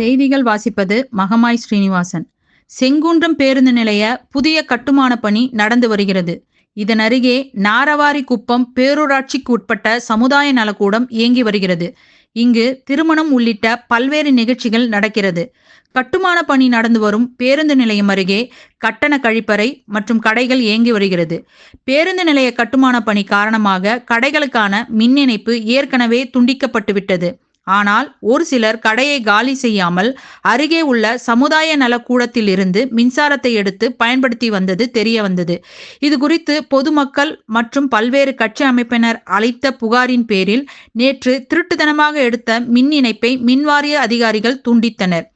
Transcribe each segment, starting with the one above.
செய்திகள் வாசிப்பது மகமாய் ஸ்ரீனிவாசன். செங்குன்றம் பேருந்து நிலைய புதிய கட்டுமான பணி நடந்து வருகிறது. இதன் அருகே நாரவாரி குப்பம் பேரூராட்சிக்கு உட்பட்ட சமுதாய நலக்கூடம் இயங்கி வருகிறது. இங்கு திருமணம் உள்ளிட்ட பல்வேறு நிகழ்ச்சிகள் நடக்கிறது. கட்டுமான பணி நடந்து வரும் பேருந்து நிலையம் அருகே கட்டண கழிப்பறை மற்றும் கடைகள் இயங்கி வருகிறது. பேருந்து நிலைய கட்டுமான பணி காரணமாக கடைகளுக்கான மின் இணைப்பு ஏற்கனவே துண்டிக்கப்பட்டுவிட்டது. ஆனால் ஒரு சிலர் கடையை காலி செய்யாமல் அருகே உள்ள சமுதாய நலக்கூடத்தில் இருந்து மின்சாரத்தை எடுத்து பயன்படுத்தி வந்தது தெரிய வந்தது. இது குறித்து பொதுமக்கள் மற்றும் பல்வேறு கட்சி அமைப்பினர் அளித்த புகாரின் பேரில் நேற்று திருட்டுத்தனமாக எடுத்த மின் இணைப்பை மின்வாரிய அதிகாரிகள் துண்டித்தனர்.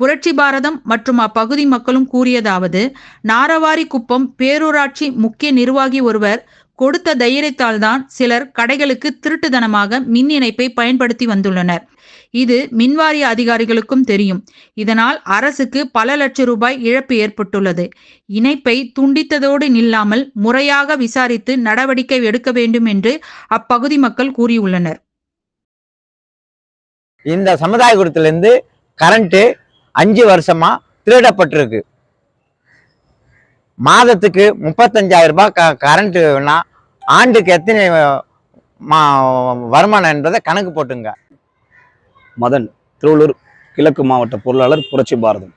புரட்சி பாரதம் மற்றும் அப்பகுதி மக்களும் கூறியதாவது நாரவாரி குப்பம் பேரூராட்சி முக்கிய நிர்வாகி ஒருவர் கொடுத்த தைரியத்தால்தான் சிலர் கடைகளுக்கு திருட்டுத்தனமாக மின் இணைப்பை பயன்படுத்தி வந்துள்ளனர். இது மின்வாரிய அதிகாரிகளுக்கும் தெரியும். இதனால் அரசுக்கு பல லட்சம் ரூபாய் இழப்பு ஏற்பட்டுள்ளது. இணைப்பை துண்டித்ததோடு நில்லாமல் முறையாக விசாரித்து நடவடிக்கை எடுக்க வேண்டும் என்று அப்பகுதி மக்கள் கூறியுள்ளனர். இந்த சமுதாய கூடத்திலிருந்து கரண்ட்டு அஞ்சு வருஷமா திருடப்பட்டிருக்கு. மாதத்துக்கு முப்பத்தஞ்சாயிரம் ரூபாய் க கரண்ட்டுனா ஆண்டுக்கு எத்தனை மா வருமானம் என்பதை கணக்கு போட்டுங்க. மதன் திருவள்ளூர் கிழக்கு மாவட்ட பொருளாளர் புரட்சி பாரதம்.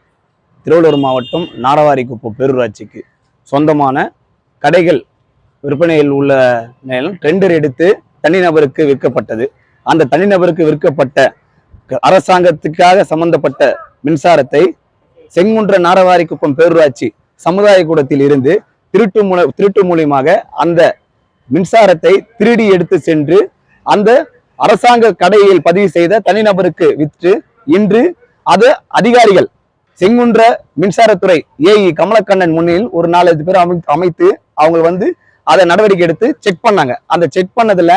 திருவள்ளூர் மாவட்டம் நாரவாரிக்குப்பம் பேரூராட்சிக்கு சொந்தமான கடைகள் விற்பனையில் உள்ள நிலம் டெண்டர் எடுத்து தனிநபருக்கு விற்கப்பட்டது. அந்த தனிநபருக்கு விற்கப்பட்ட க- அரசாங்கத்துக்காக சம்பந்தப்பட்ட மின்சாரத்தை செங்குன்ற நாரவாரிக்குப்பம் பேரூராட்சி சமுதாய கூடத்தில் இருந்து திருட்டு மூல திருட்டு மூலியமாக அந்த மின்சாரத்தை திருடி எடுத்து சென்று அந்த அரசாங்க கடையில் பதிவு செய்த தனிநபருக்கு விற்று இன்று அது அதிகாரிகள் செங்குன்ற மின்சாரத்துறை ஏஇ கமலக்கண்ணன் முன்னில் ஒரு நாலஞ்சு பேர் அமை அமைத்து அவங்க வந்து அதை நடவடிக்கை எடுத்து செக் பண்ணாங்க. அந்த செக் பண்ணதுல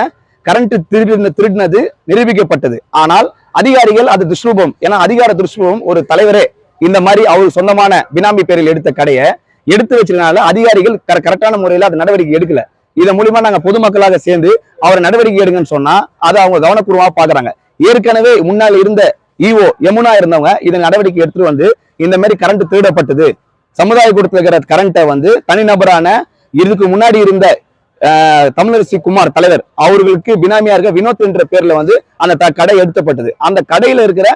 கரண்ட் திருடின திருடினது நிரூபிக்கப்பட்டது. ஆனால் அதிகாரிகள் அது துஷ்ரூபம். ஏன்னா அதிகார துஷ்ரூபம் ஒரு தலைவரே. இந்த மாதிரி அவர் சொந்தமான பினாமி பேரில் எடுத்த கடையை எடுத்து வச்சதுனால அதிகாரிகள் கரெக்டான முறையில் அது நடவடிக்கை எடுக்கல. இதன் மூலியமா நாங்க பொதுமக்களாக சேர்ந்து அவர் நடவடிக்கை எடுங்கன்னு சொன்னா அதை அவங்க கவனப்பூர்வமா பாக்குறாங்க. ஏற்கனவே முன்னால் இருந்த இஓ யமுனா இருந்தவங்க இதை நடவடிக்கை எடுத்துட்டு வந்து இந்த மாதிரி கரண்ட் திருடப்பட்டது சமுதாய கூடத்தில் இருக்கிற கரண்ட்டை வந்து தனிநபரான இதுக்கு முன்னாடி இருந்த தமிழரசி குமார் தலைவர் அவர்களுக்கு பினாமியா இருக்க வினோத் என்ற பேர்ல வந்து அந்த த- கடை எடுத்தப்பட்டது. அந்த கடையில இருக்கிற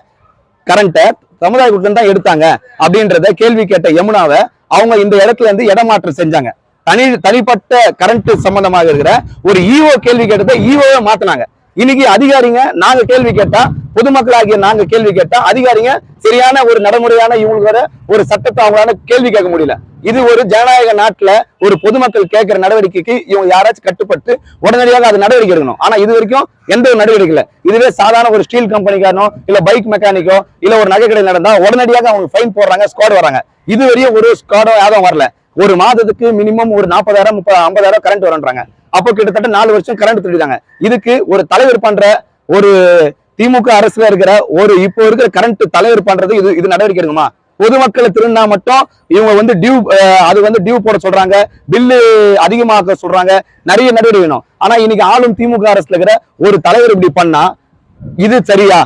கரண்ட்டை சமுதாய கூட்டம் தான் எடுத்தாங்க. அப்படின்றத கேள்வி கேட்ட யமுனாவை அவங்க இந்த இடத்துல இருந்து இடமாற்றம் செஞ்சாங்க. தனி தனிப்பட்ட கரண்ட் சம்பந்தமாக இருக்கிற ஒரு ஈஓ கேள்வி கேட்டதை ஈஓவை மாத்தினாங்க. இன்னைக்கு அதிகாரிங்க நாங்க கேள்வி கேட்டா பொதுமக்களாகிய நாங்க கேள்வி கேட்டா அதிகாரிங்க சரியான ஒரு நடைமுறையான இவங்களுக்கு ஒரு சட்டத்தை அவங்களால கேள்வி கேட்க முடியல. இது ஒரு ஜனநாயக நாட்டுல ஒரு பொதுமக்கள் கேட்கிற நடவடிக்கைக்கு இவங்க யாராச்சும் கட்டுப்பட்டு உடனடியாக அது நடவடிக்கை எடுக்கணும். ஆனா இது வரைக்கும் எந்த ஒரு நடவடிக்கை இல்லை. இதுவே சாதாரண ஒரு ஸ்டீல் கம்பெனிக்காரனோ இல்ல பைக் மெக்கானிக்கோ இல்ல ஒரு நகை நடந்தா உடனடியாக அவங்க ஃபைன் போடுறாங்க ஸ்குவாட் வராங்க. இது வரையும் ஒரு ஸ்காடோ யாரும் வரல. ஒரு மாதத்துக்கு மினிமம் ஒரு நாற்பதாயிரம் முப்பது ஐம்பதாயிரம் கரண்ட் வரன்றாங்க அப்போ கிட்டத்தட்ட நாலு வருஷம் கரண்ட் திருடிதாங்க இதுக்கு ஒரு தலைவர் பண்ற ஒரு திமுக அரசுல இருக்கிற ஒரு இப்போ இருக்கிற கரண்ட் தலைவர் பண்றது இது இது நடவடிக்கை எடுக்குமா பொதுமக்களை திருடினா மட்டும் இவங்க வந்து டியூ அது வந்து டியூ போட சொல்றாங்க. பில்லு அதிகமாக்க சொல்றாங்க. நிறைய நடவடிக்கை வேணும். ஆனா இன்னைக்கு ஆளும் திமுக அரசுல இருக்கிற ஒரு தலைவர் இப்படி பண்ணா இது சரியா?